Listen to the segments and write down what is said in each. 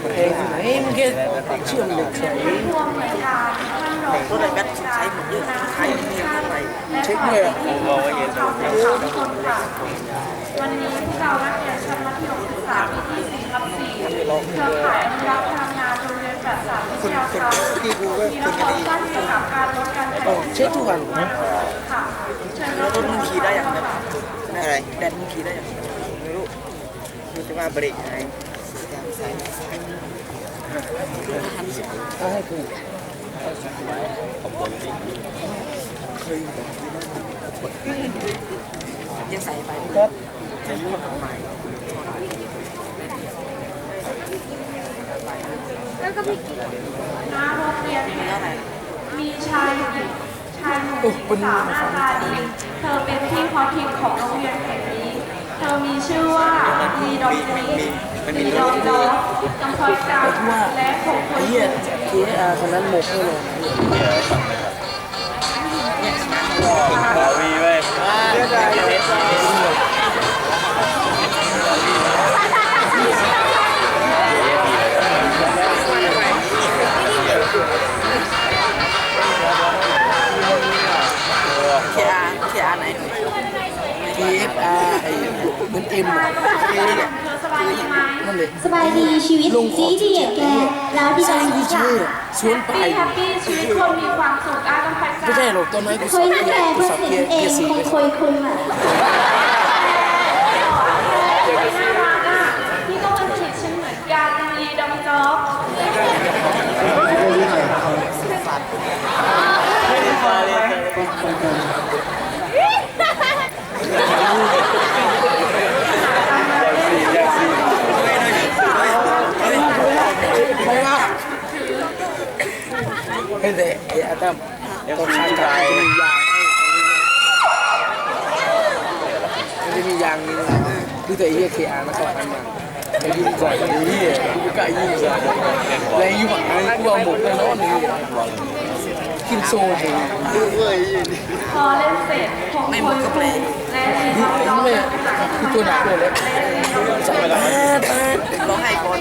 เพลงไหนมึงแค่เชื่อมเหล็กเฉยรวมหน่วยการท่านรองก็เลยแบทใช้หมดเยอะใช้เมียเข้าไปเช็คเลยอะผมบอกว่าเย็นของเราทุกคนค่ะวันนี้พวกเรานักเรียนชั้นมัธยมศึกษาปีที่4ทับ4เครือข่ายอนุรักษ์พลังงานโรงเรียนจัดสรรวิทยาการมีระบบด้านเกี่ยวกับการลดการใช้ต้องเช็คทุกวันค่ะเชิญรรับถมึงขี่ได้อย่างแบบอะไรแบตมึงขี่ได้อย่างไม่รู้รู้แต่ว่าเบรกไงยา งใส่เอาให้กูยังใส่ไปครับใส่ยุ่งทำไมแล้วก็พี่กิ๊กน้าโรงเรียนเนี่ยมีชายหญิงชายหนุ่มหญิงสาวหน้าตาดีเธอเป็นที่ฮอตฮิตของโรงเรียนแห่งนี้ เธอมีชื่อว่าลีดอนนี ลีดอนดอจำพอยกาและคงคนเหี้ยเคอาคนนั้นหมกแน่นอนบาวีเว้ยเคอาเคอาไหนเคเอาไอ้เหมือนเอ็มอะเธอสบาย ดีไหมนั่นเลยสบายดีชีวิตลงขอดีดีอะแกแล้วที่สจะร้างที่ค่ะชื่อสวนไปแฮปปี้ชีวิตคนมีความสุขอาต้องไปไม่ใช่หรอกตอนนั้นกูเคสอยบนะเกีแกยร์กูเพื่อสอบเห็เกียนร์เอเกียงร์สี่คงไปเคยคุณอะน่ารักอะพี่ก็มาฉีดฉันเหมือนกันลีดองจ๊อบ ไม่ว่า เฮ้ยแต่ไอ้อาตั้มตอนขายกลับมันจะมียางมันจะมียางนึงดูแต่ไอ้เหี้ยเคอาร์นะก่อนนั้นมาไอ้ยิงก่อนไอ้เหี้ยกูไม่กล้ายิ่งก่อนแรงยู่ฝั่งนั้กูเอาหมดไปนอนเลยกินโซ่เองพอเล่นเสร็จคงคนคุยและลีดองจ๊อบไม่คือตัวหนักเลยเลยใส่แป๊ดแป๊ดร้องไห้ก่อน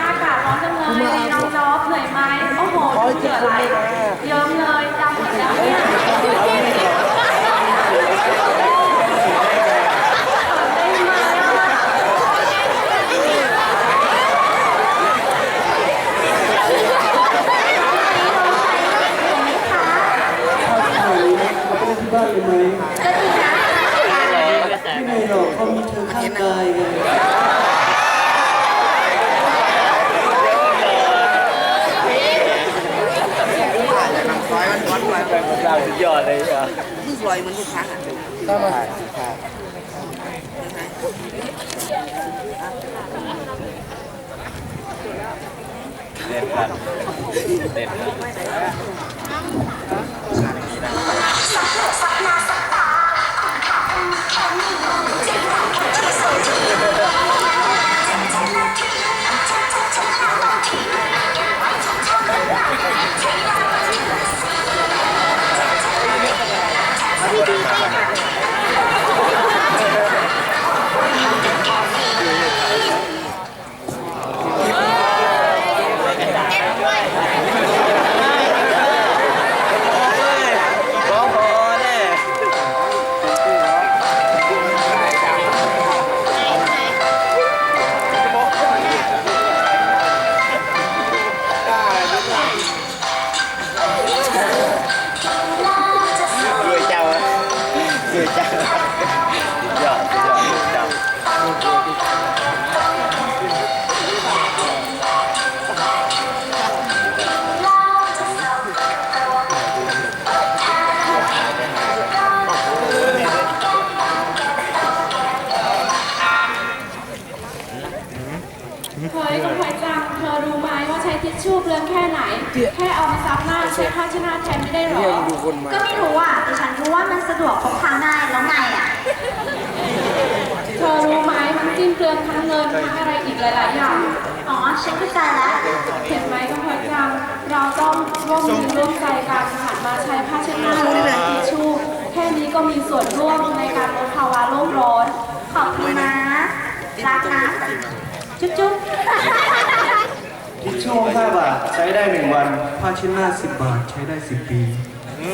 อากาศ โหเหนื่อยไหลเยิ้มเลยจำหมดแล้วเนี่ยร้ อยมันวัดไปเราสุดยอดเลยอะมึงลอยมันทุกครั้งอะถ้ามาเล่นกัน Yeah. แค่เอามาซับหน้าใช้ผ้าเชดหน้าแทนไม่ได้หรอเรียกดูคนมาก็ไม่รู้อะแต่ฉันรู้ว่ามันสะดวกพกพาง่ายแล้วไงอะ เธอรู้ไหมมันจิ้มเปลืองทั้งเงินทั้งอะไรอีกหลาย ๆ อย่าง อ๋อฉันเข้าใจแล้ว เห็นไหมก็พยายามเราต้องร่วมมือร่วมใจกันหันมาใช้ผ้าเช็ดหน้าและทิชชู่แค่นี้ก็มีส่วนร่วมในการลดภาวะโลกร้อน ขอบคุณนะ รักนะ จุ๊บจุ๊บ ทิชชู่5บาทใช้ได้ 1 วัน ผ้าเช็ดหน้า 10 บาทใช้ได้ 10 ปีเพี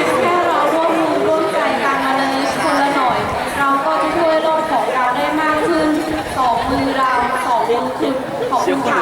ยงแค่เราร่วมมือร่วมใจกันมาเลยคนละหน่อย เราก็จะช่วยโลกของเราได้มากขึ้นสองมือเราสองมือคุณของคุณค่ะ